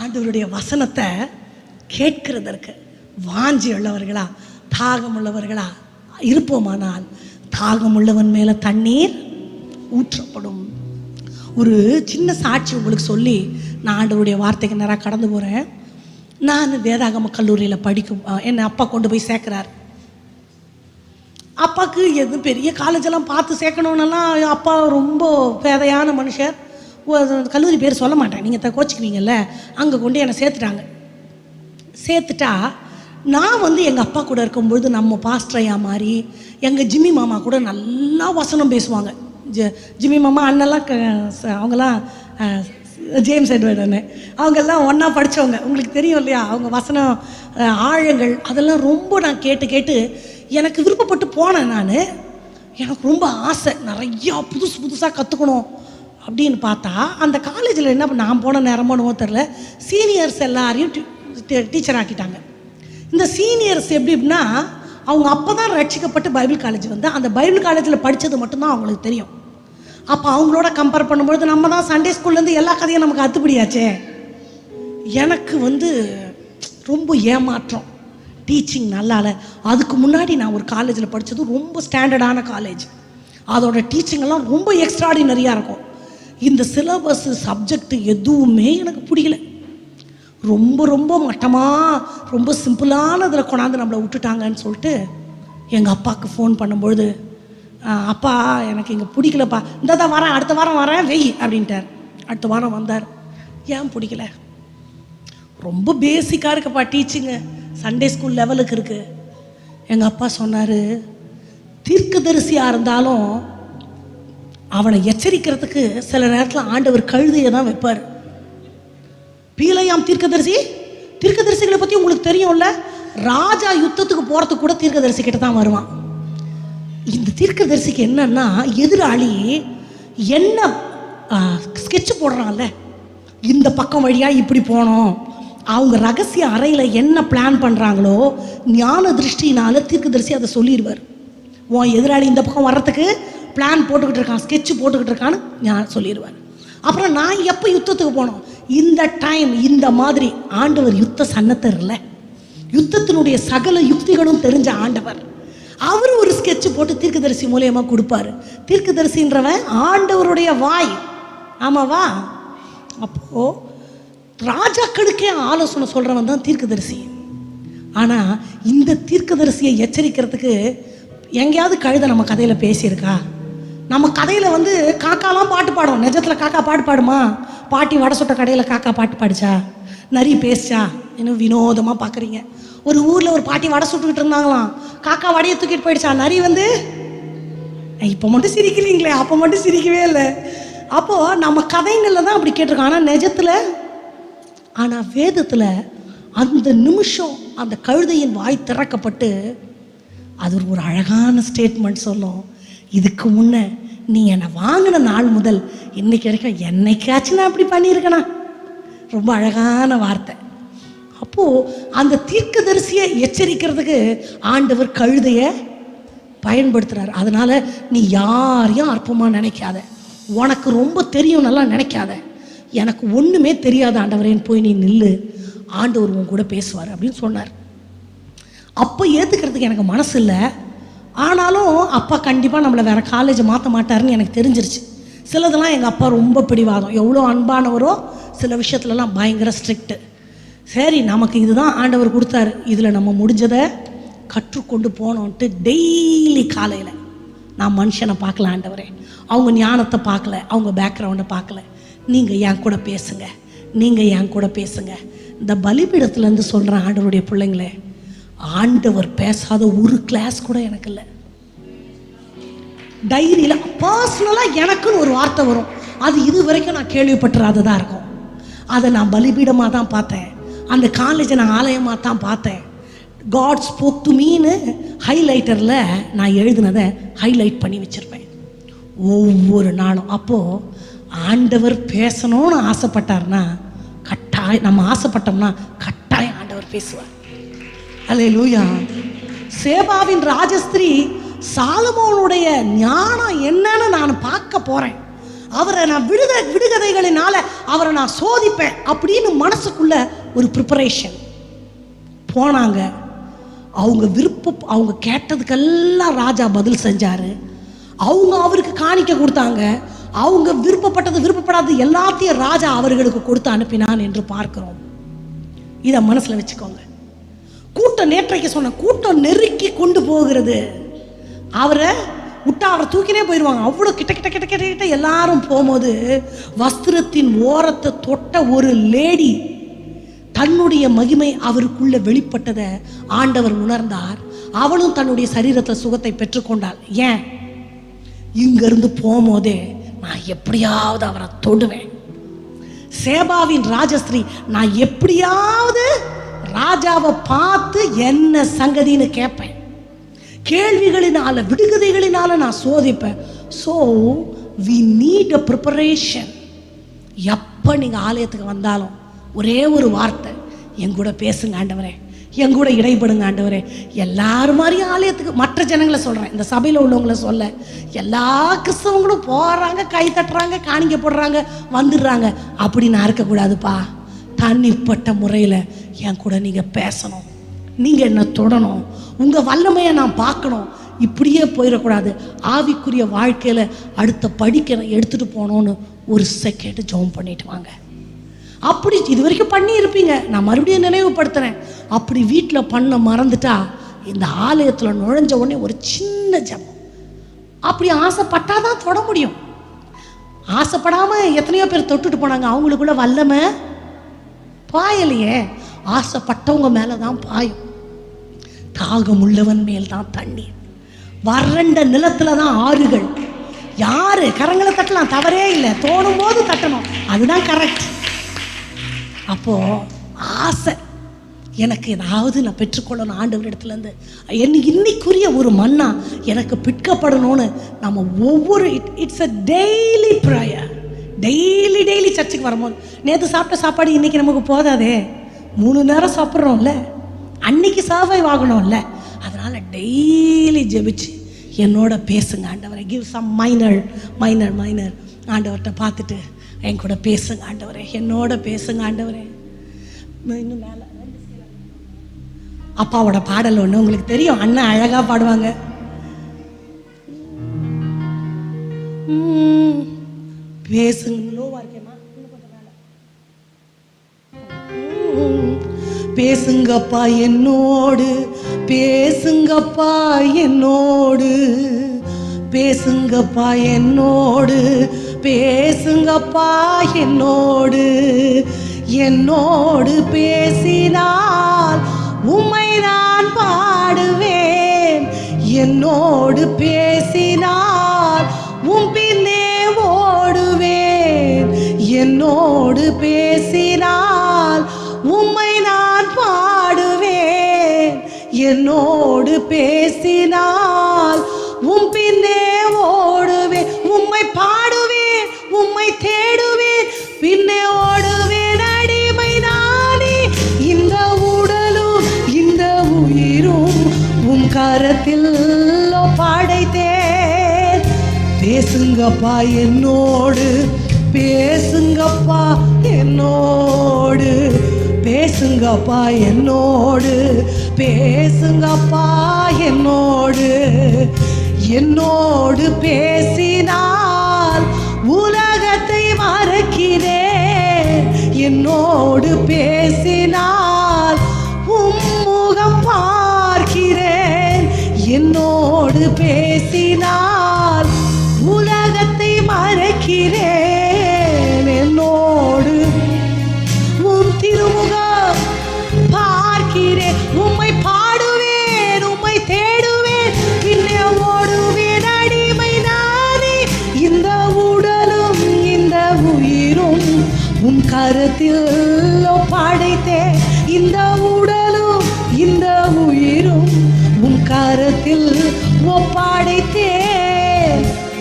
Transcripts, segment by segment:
ஆண்டவருடைய வசனத்தை கேட்கிறதற்கு வாஞ்சி உள்ளவர்களா? தாகம் உள்ளவர்களா இருப்போமானால் தாகம் உள்ளவன் மேலே தண்ணீர் ஊற்றப்படும். ஒரு சின்ன சாட்சி உங்களுக்கு சொல்லி நான் ஆண்டவருடைய வார்த்தைக்கு நேராக கடந்து போகிறேன் நான் வேதாகம கல்லூரியில் படிக்கும் என்னை அப்பா கொண்டு போய் சேர்க்குறாரு. அப்பாவுக்கு எதுவும் பெரிய காலேஜெல்லாம் பார்த்து சேர்க்கணுன்னெல்லாம் அப்பா ரொம்ப பேதையான மனுஷர். கல்லூரி பேர் சொல்ல மாட்டேன். நீங்கள் கோச்சிக்குவீங்கல்ல? அங்கே கொண்டு என்னை சேர்த்துட்டாங்க. சேர்த்துட்டா நான் வந்து எங்கள் அப்பா கூட இருக்கும்பொழுது நம்ம பாஸ்டரையா மாதிரி எங்கள் ஜிம்மி மாமா கூட நல்லா வசனம் பேசுவாங்க. ஜ ஜிம்மி மாமா அண்ணெல்லாம் க ச- அவங்கெல்லாம் ஜேம்ஸ் எட்வர்ட் அண்ணன் அவங்கெல்லாம் ஒன்றா படித்தவங்க உங்களுக்கு தெரியும் இல்லையா? அவங்க வசனம் ஆழங்கள் அதெல்லாம் ரொம்ப நான் கேட்டு கேட்டு எனக்கு விருப்பப்பட்டு போனேன் நான். எனக்கு ரொம்ப ஆசை. நிறையா புதுசு புதுசாக கற்றுக்கணும் அப்படின்னு பார்த்தா அந்த காலேஜில் என்ன நான் போன நேரமோ தெரில சீனியர்ஸ் எல்லாரையும் டீச்சர் ஆக்கிட்டாங்க. இந்த சீனியர்ஸ் எப்படின்னா அவங்க அப்போ தான் ரட்சிக்கப்பட்டு பைபிள் காலேஜ் வந்து அந்த பைபிள் காலேஜில் படித்தது மட்டும்தான் அவங்களுக்கு தெரியும். அப்போ அவங்களோட கம்பேர் பண்ணும்பொழுது நம்ம தான் சண்டே ஸ்கூல்லேருந்து எல்லா கதையும் நமக்கு அத்துப்படியாச்சே. எனக்கு வந்து ரொம்ப ஏமாற்றம். டீச்சிங் நல்லால அதுக்கு முன்னாடி நான் ஒரு காலேஜில் படித்தது ரொம்ப ஸ்டாண்டர்டான காலேஜ் அதோட டீச்சிங் எல்லாம் ரொம்ப எக்ஸ்ட்ராடினரியாக இருக்கும். இந்த சிலபஸ் சப்ஜெக்ட் எதுவுமே எனக்கு பிடிக்கல ரொம்ப ரொம்ப மட்டமாக ரொம்ப சிம்பிளான இதில் கொண்டாந்து நம்மளை விட்டுட்டாங்கன்னு சொல்லிட்டு எங்கள் அப்பாவுக்கு ஃபோன் பண்ணும்பொழுது அப்பா எனக்கு இங்கே பிடிக்கலப்பா. இந்த தான் வரேன் அடுத்த வாரம் வரேன் வெய் அப்படின்ட்டார். அடுத்த வாரம் வந்தார். ஏன் பிடிக்கல? ரொம்ப பேசிக்காக இருக்குப்பா டீச்சிங்கு சண்டே ஸ்கூல் லெவலுக்கு இருக்குது எங்கள் அப்பா சொன்னார் தீர்க்கதரிசியாக இருந்தாலும் அவனை எச்சரிக்கிறதுக்கு சில நேரத்தில் ஆண்டவர் கழுதையை தான் வைப்பார். பீலையாம் தீர்க்கதரிசி? தீர்க்கதரிசிகளை பற்றி உங்களுக்கு தெரியும்ல? ராஜா யுத்தத்துக்கு போகிறதுக்கு கூட தீர்க்கதரிசி கிட்ட தான் வருவான். இந்த தீர்க்கதரிசிக்கு என்னன்னா எதிராளி என்ன ஸ்கெட்ச் போடுறான்ல? இந்த பக்கம் வழியாக இப்படி போனோம். அவங்க ரகசிய அறையில் என்ன பிளான் பண்ணுறாங்களோ ஞான திருஷ்டினால தீர்க்கதரிசி அதை சொல்லிடுவார். உன் எதிராளி இந்த பக்கம் வர்றதுக்கு பிளான் போட்டுக்கிட்டு இருக்கான் ஸ்கெட்ச் போட்டுக்கிட்டு இருக்கான்னு நான் சொல்லிடுவேன். அப்புறம் நான் எப்போ யுத்தத்துக்கு போனோம்? இந்த டைம் இந்த மாதிரி ஆண்டவர் யுத்த சன்னத்தர் இல்லை யுத்தத்தினுடைய சகல யுக்திகளும் தெரிஞ்ச ஆண்டவர். அவர் ஒரு ஸ்கெட்ச் போட்டு தீர்க்கதரிசி மூலியமாக கொடுப்பாரு. தீர்க்கதரிசின்றவன் ஆண்டவருடைய வாய். ஆமாவா அப்போ ராஜாக்களுக்கே ஆலோசனை சொல்றவன் தான் தீர்க்கதரிசி. ஆனால் இந்த தீர்க்கதரிசியை எச்சரிக்கிறதுக்கு எங்கேயாவது கழுத நம்ம கதையில் பேசியிருக்கா? நம்ம கதையில் வந்து காக்காலாம் பாட்டு பாடும். நிஜத்தில் காக்கா பாட்டு பாடுமா? பாட்டி வடை சுட்ட கடையில் காக்கா பாட்டு பாடிச்சா? நரி பேசிச்சா? இன்னும் வினோதமாக பார்க்குறீங்க ஒரு ஊரில் ஒரு பாட்டி வடை சுட்டுக்கிட்டு இருந்தாங்களாம். காக்கா வடையை தூக்கிட்டு போயிடுச்சா? நரி வந்து இப்போ மட்டும் சிரிக்கிறீங்களே அப்போ மட்டும் சிரிக்கவே இல்லை. அப்போது நம்ம கதைங்களில் தான் அப்படி கேட்டிருக்கோம் ஆனால் நிஜத்தில் ஆனால் வேதத்தில் அந்த நிமிஷம் அந்த கழுதையின் வாய் திறக்கப்பட்டு அது ஒரு அழகான ஸ்டேட்மெண்ட் சொல்லும். இதுக்கு முன்ன நீ என்னை வாங்கின நாள் முதல் இன்னைக்கு வரைக்கும் என்னைக்காச்சும் நான் அப்படி பண்ணியிருக்கேனா? ரொம்ப அழகான வார்த்தை. அப்போது அந்த தீர்க்கதரிசியை எச்சரிக்கிறதுக்கு ஆண்டவர் கழுதையை பயன்படுத்துகிறார் அதனால் நீ யாரையும் அற்பமாக நினைக்காத. உனக்கு ரொம்ப தெரியும் நல்லா நினைக்காத. எனக்கு ஒன்றுமே தெரியாத ஆண்டவரேன்னு போய் நீ நில்லு. ஆண்டவர் உன் கூட பேசுவார் அப்படின்னு சொன்னார். அப்போ ஏற்றுக்கிறதுக்கு எனக்கு மனசு இல்லை. ஆனாலும் அப்பா கண்டிப்பாக நம்மளை வேறு காலேஜ் மாற்ற மாட்டாருன்னு எனக்கு தெரிஞ்சிருச்சு. சிலதெல்லாம் எங்கள் அப்பா ரொம்ப பிடிவாதம். எவ்வளோ அன்பானவரோ சில விஷயத்துலலாம் பயங்கர ஸ்ட்ரிக்ட்டு சரி நமக்கு இதுதான் ஆண்டவர் கொடுத்தாரு. இதில் நம்ம முடிஞ்சதை கற்றுக்கொண்டு போனோன்ட்டு டெய்லி காலையில் நான் மனுஷனை பார்க்கல ஆண்டவரே. அவங்க ஞானத்தை பார்க்கல அவங்க பேக்ரவுண்டை பார்க்கல. நீங்கள் என் கூட பேசுங்க. நீங்கள் என் கூட பேசுங்க. இந்த பலிபீடத்துலேருந்து சொல்கிறேன் ஆண்டவருடைய பிள்ளைங்களே ஆண்டவர் பேசாத ஒரு கிளாஸ் கூட எனக்கு இல்லை. டைரியில் பர்சனலாக எனக்குன்னு ஒரு வார்த்தை வரும். அது இது வரைக்கும் நான் கேள்விப்பட்டுறாததாக இருக்கும். அதை நான் பலிபீடமாக தான் பார்த்தேன். அந்த காலேஜை நான் ஆலயமாக தான் பார்த்தேன். காட் ஸ்போக் டு மீன்னு ஹைலைட்டரில் நான் எழுதினதை ஹைலைட் பண்ணி வச்சுருப்பேன். ஒவ்வொரு நாளும். அப்போது ஆண்டவர் பேசணும்னு ஆசைப்பட்டார்னா கட்டாயம் நம்ம ஆசைப்பட்டோம்னா கட்டாயம் ஆண்டவர் பேசுவார். அலே லூயா சேபாவின் ராஜஸ்திரி சாலமோனுடைய ஞானம் என்னன்னு நான் பார்க்க போறேன். அவரை நான் விடுத விடுகதைகளினால அவரை நான் சோதிப்பேன் அப்படின்னு மனசுக்குள்ள ஒரு ப்ரிப்பரேஷன் போனாங்க. அவங்க விருப்ப அவங்க கேட்டதுக்கெல்லாம் ராஜா பதில் செஞ்சாரு. அவங்க அவருக்கு காணிக்க கொடுத்தாங்க. அவங்க விருப்பப்பட்டது விருப்பப்படாதது எல்லாத்தையும் ராஜா அவர்களுக்கு கொடுத்து அனுப்பினான் என்று பார்க்கிறோம். இதை மனசுல வச்சுக்கோங்க. கூட்டம் நேற்றைக்கு சொன்ன கூட்டம் நெருக்கி கொண்டு போகிறது. அவரை விட்டா அவரை தூக்கினே போயிடுவாங்க. அவ்வளோ கிட்ட கிட்ட கிட்ட கிட்ட கிட்ட எல்லாரும் போகும்போது வஸ்திரத்தின் ஓரத்தை தொட்ட ஒரு லேடி தன்னுடைய மகிமை அவருக்குள்ள வெளிப்பட்டதை ஆண்டவர் உணர்ந்தார். அவளும் தன்னுடைய சரீரத்தில் சுகத்தை பெற்றுக்கொண்டாள் ஏன்? இங்கிருந்து போகும்போதே நான் எப்படியாவது அவரை தொடுவேன். சேபாவின் ராஜஸ்ரீ நான் எப்படியாவது ராஜாவை பார்த்து என்ன சங்கதின்னு கேட்பேன் கேள்விகளினால விடுகதைகளினால நான் சோதிப்பேன். So we need a preparation எப்போ நீங்கள் ஆலயத்துக்கு வந்தாலும் ஒரே ஒரு வார்த்தை என் கூட பேசுங்க ஆண்டவரே என் கூட இடைப்படுங்க ஆண்டவரே. எல்லாரும் மாதிரியும் ஆலயத்துக்கு மற்ற ஜனங்களை சொல்கிறேன் இந்த சபையில் உள்ளவங்கள சொல்ல எல்லா கிறிஸ்தவங்களும் போகிறாங்க கை தட்டுறாங்க காணிக்க போடுறாங்க வந்துடுறாங்க. அப்படி நான் இருக்கக்கூடாதுப்பா. தனிப்பட்ட முறையில் என் கூட நீங்கள் பேசணும். நீங்கள் என்ன தொடணும்? உங்கள் வல்லமையை நான் பார்க்கணும். இப்படியே போயிடக்கூடாது. ஆவிக்குரிய வாழ்க்கையில் அடுத்த படிக்க எடுத்துகிட்டு போகணுன்னு ஒரு செகண்ட் ஜெபம் பண்ணிட்டு வாங்க. அப்படி இது வரைக்கும் பண்ணி இருப்பீங்க நான் மறுபடியும் நினைவுபடுத்துறேன். அப்படி வீட்டில் பண்ண மறந்துட்டா இந்த ஆலயத்தில் நுழைஞ்ச உடனே ஒரு சின்ன ஜெபம். அப்படி ஆசைப்பட்டால் தான் தொட முடியும். ஆசைப்படாமல் எத்தனையோ பேர் தொட்டுட்டு போனாங்க. அவங்களுக்குள்ள வல்லமை பாயலையே. ஆசைப்பட்டவங்க மேலே தான் பாயும். தாகம் உள்ளவன் மேல் தான் தண்ணீர். வறண்ட நிலத்தில் தான் ஆறுகள். யாரு? கரங்களை தட்டலாம். தவறே இல்லை. தோணும் போது தட்டணும். அதுதான் கரெக்ட் அப்போ ஆசை. எனக்கு ஏதாவது நான் பெற்றுக்கொள்ளணும். ஆண்டவர் இடத்துலேருந்து. என் இன்னைக்குரிய ஒரு மண்ணா எனக்கு பிற்கப்படணும்னு நம்ம ஒவ்வொரு it it's a daily prayer daily daily சர்ச்சுக்கு வரும்போது. நேற்று சாப்பிட்ட சாப்பாடு இன்னைக்கு நமக்கு போதாதே? மூணு நேரம் சாப்பிட்றோம்ல அன்னைக்கு சாஃபை வாங்கணும்ல அதனால் டெய்லி ஜெபிச்சு என்னோட பேசுங்க ஆண்டவரை give some minor minor minor ஆண்டவர்கிட்ட பார்த்துட்டு என் கூட பேசுங்க ஆண்டவரே என்னோட பேசுங்க ஆண்டவரே. இன்னும் மேலே அப்பாவோட பாடல் ஒன்று உங்களுக்கு தெரியும் அண்ணன் அழகா பாடுவாங்க. பேசுங்க லோவா இருக்கேன். பேசுங்கப்பா என்னோடு பேசுங்கப்பா என்னோடு பேசுங்கப்பா என்னோடு பேசுங்கப்பா என்னோடு. என்னோடு பேசினால் உம்மை நான் பாடுவேன். என்னோடு பேசினால் உம் பின்னே ஓடுவேன். என்னோடு பேசி என்னோடு பேசினால் உம் பின்னே ஓடுவேன் உம்மை பாடுவேன் உம்மை தேடுவேன் பின்னே ஓடுவேன் அடிமை நானே. இந்த உடலும் இந்த உயிரும் உம் கரத்தில் படைத்தேன். பேசுங்கப்பா என்னோடு பேசுங்கப்பா என்னோடு பேசுங்கப்பா என்னோடு. பேசுங்கப்பா என்னோடு. என்னோடு பேசினா கருத்தில் படைத்தே இந்த உடலும் இந்த உயிரும் உன் கரத்தில் ஒப்படைத்தே.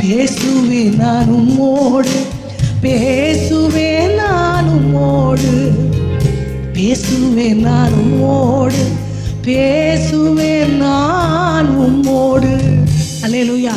பேசுவேன் நான் உம்மோடு பேசுவேன் நான் உம்மோடு பேசுவேன் நான் உம்மோடு பேசுவேன் நான் உம்மோடு. அல்லேலூயா